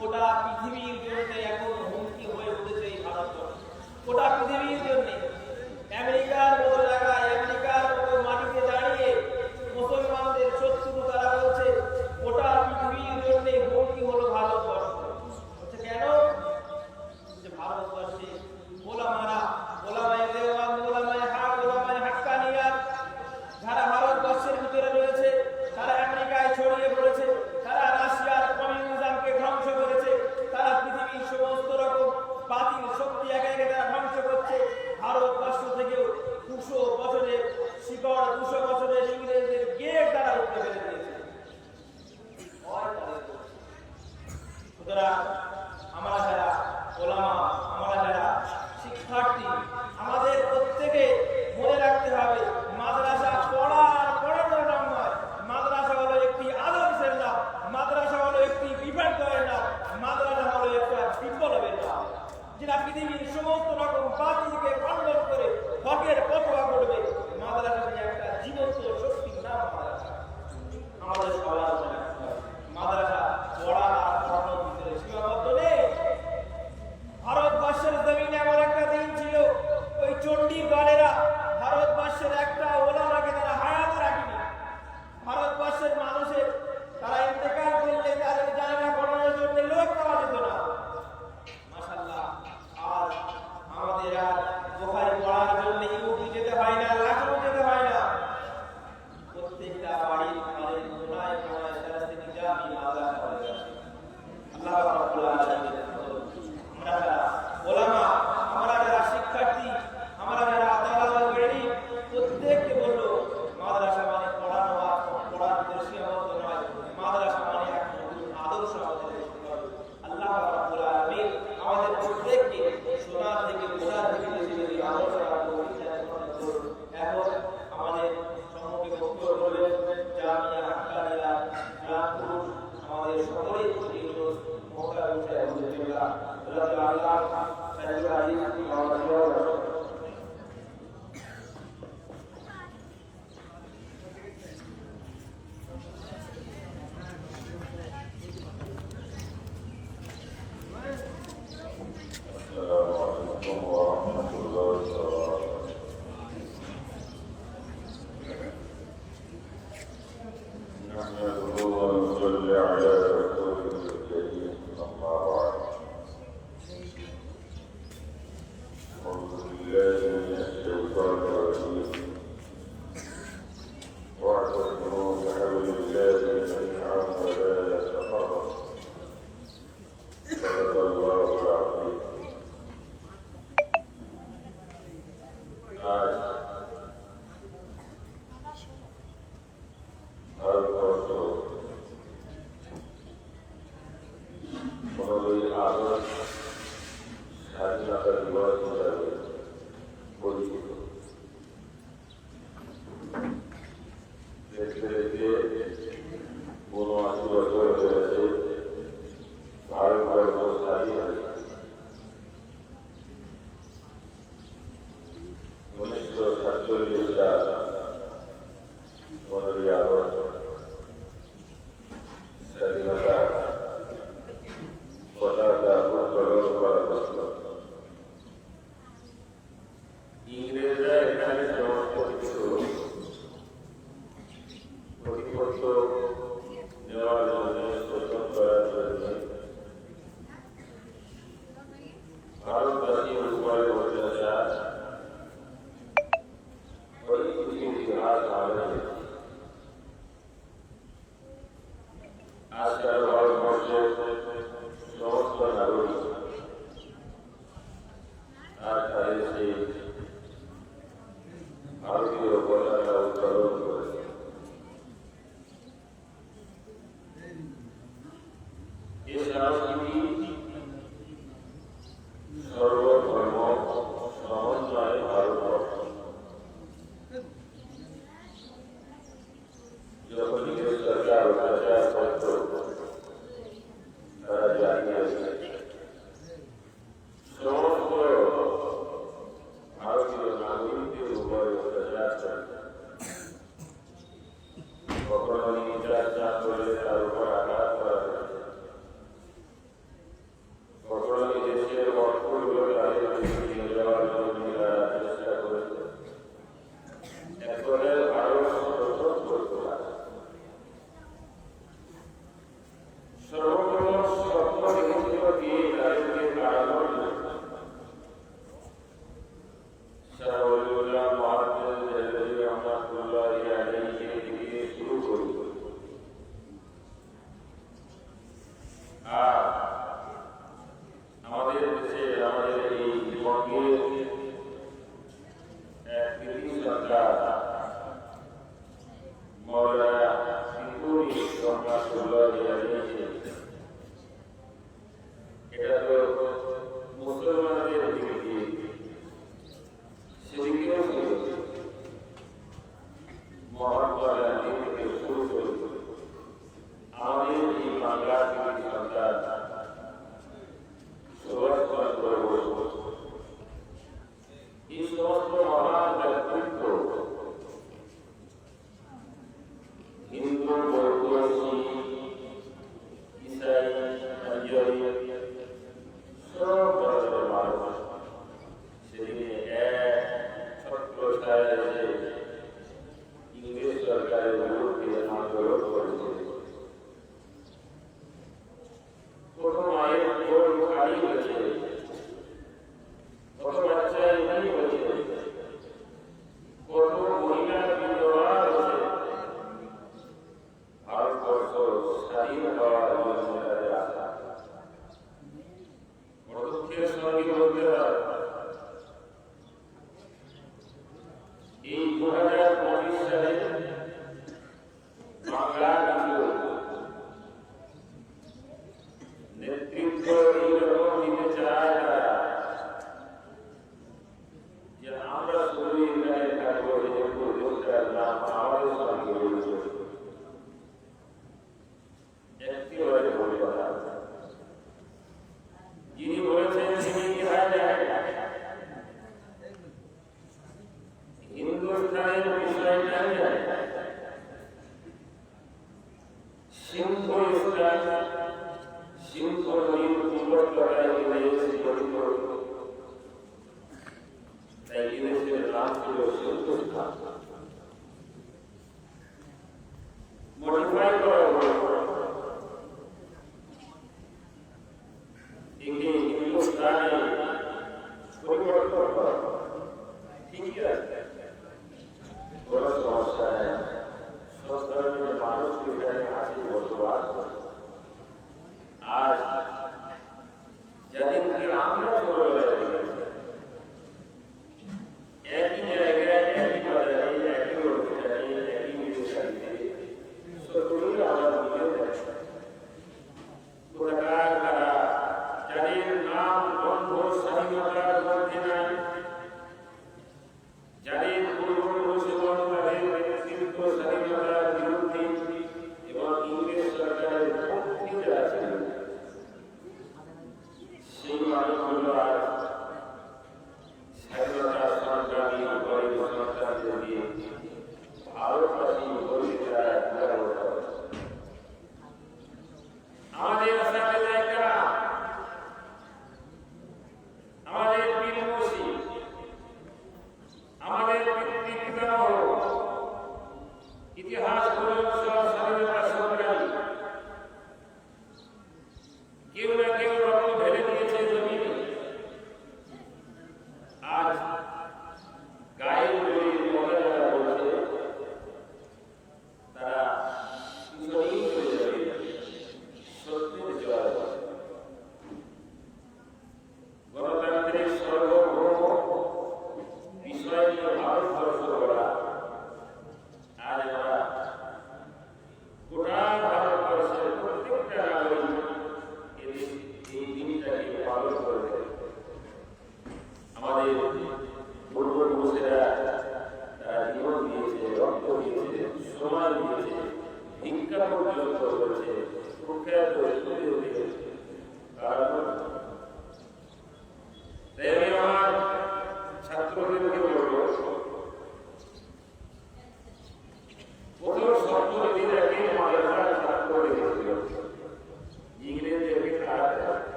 গোটা পৃথিবীর জন্য এখন হুমকি হয়ে উঠেছে এই ভারতবর্ষ গোটা পৃথিবী আমাদের আর Then appeared বিজ্ঞাপন যন্ত্র রয়েছে প্রক্রিয়া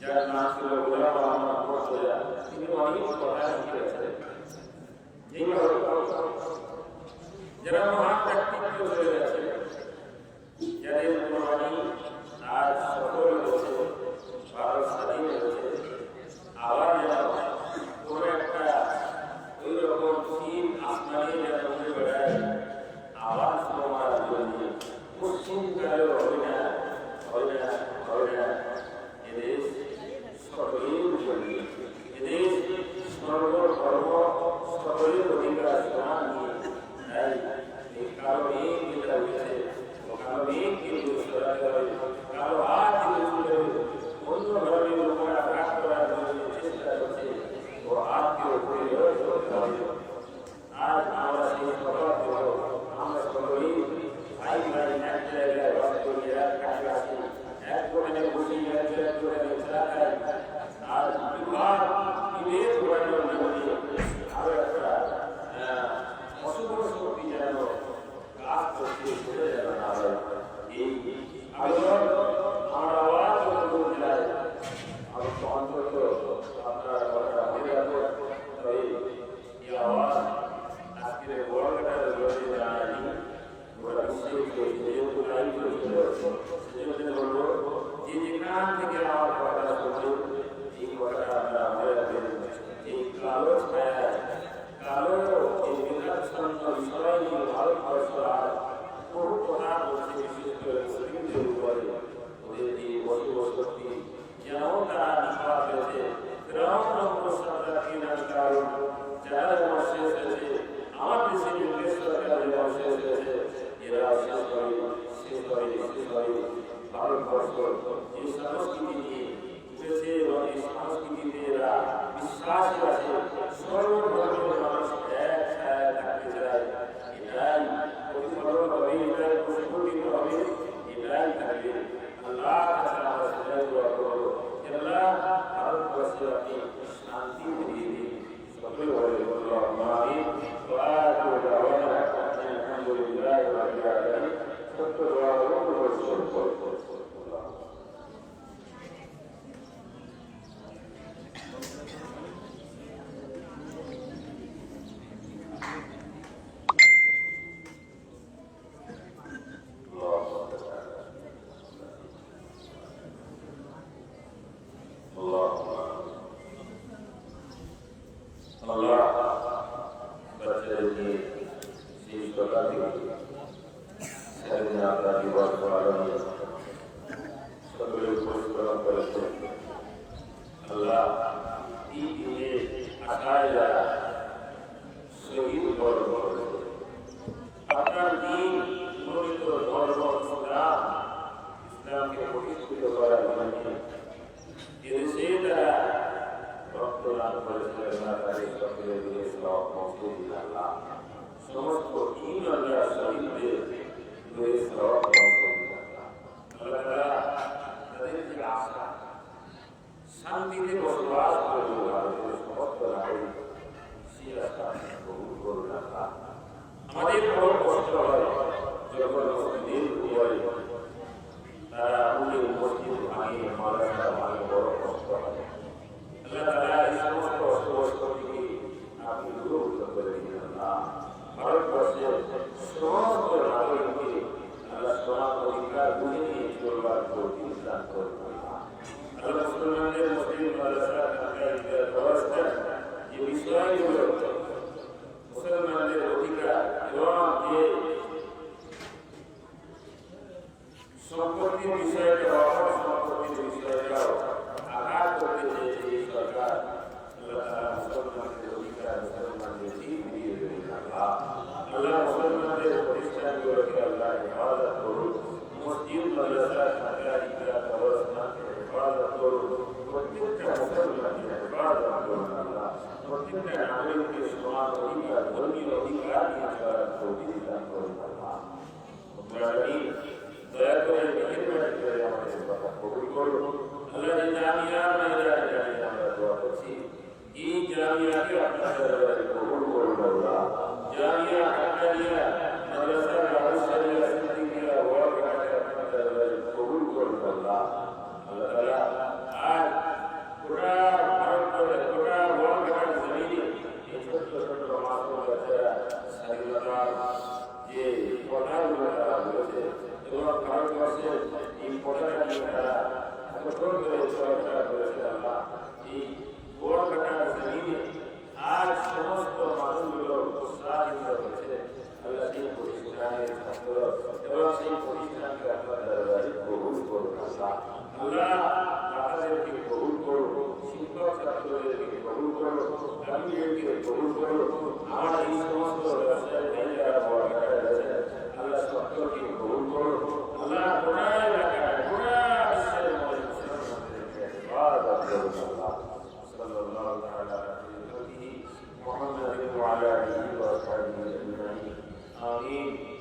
যার নাম ছিল গোলাম আহমদ মর্তজা তিনি অনেক যারা মহান ব্যক্তিত্ব হয়ে গেছে শেষ করে ভারতবর্ষ যে সংস্কৃতি নিয়ে উঠেছে এবং এই সংস্কৃতিতে দিন ওয়া আখিরু দাওয়ানা আলহামদুলিল্লাহি রাব্বিল আলামিন সত্য দোয়া কবুল করুন আল্লাহ আল্লাহ বাচ্চাদেরকে সেই সকাল থেকে সেদিন আপনার জীবন করানো সকলে পরিশ্রম করেছে আল্লাহ Yeah, সম্পত্তির বিষয়টা অপর সম্পত্তির বিষয়টাও আঘাত করতে চেয়েছে এই সরকার মুসলমানদের অধিকার মুসলমানদের দিন দিয়ে আল্লাহ আল্লাহ মুসলমানদের প্রতিষ্ঠানগুলোকে আল্লাহ হেফাজত করুন মসজিদ, মাদ্রাসা সরকারি ক্রীড়া ব্যবস্থাকে হেফাজত করুন প্রত্যেকটা মুসলমানকে হেফাজত করুন আল্লাহ। প্রত্যেকটা নাগরিককে সমান অধিকার, ধর্মীয় অধিকার নিয়ে চলার দান করুন আল্লাহ। দয়া করে মেহেরবানি করে আমাদের কথা কবুল করুন আল্লাহ জামিয়া আমরা আপনার দরবারে কবুল করুন আল্লাহ জামিয়া হাক্কানিয়া মাদ্রাসা রাহুসালিয়া সিদ্দিকিয়া ওয়াকাকে আপনার দরবারে কবুল করুন আল্লাহ আল্লাহ তাআলা আজ গোটা ভারতবর্ষে গোটা ওয়াকার জমিনে এই ছোট্ট ছোট্ট মাসুম বাচ্চারা স্বাধীনতার যে কথাগুলো তারা বলেছে এবং ভারতবর্ষের এই পতাকা নিয়ে তারা কঠোর করে চলাফেরা করেছে আল্লাহ এই গোয়াঘাটার জমিনে আজ সমস্ত মানুষগুলো উৎসাহিত হয়েছে আল্লাহ সেই প্রতিষ্ঠানের ছাত্র এবং এই সমস্ত ব্যবসায় যারা সত্যকে محمد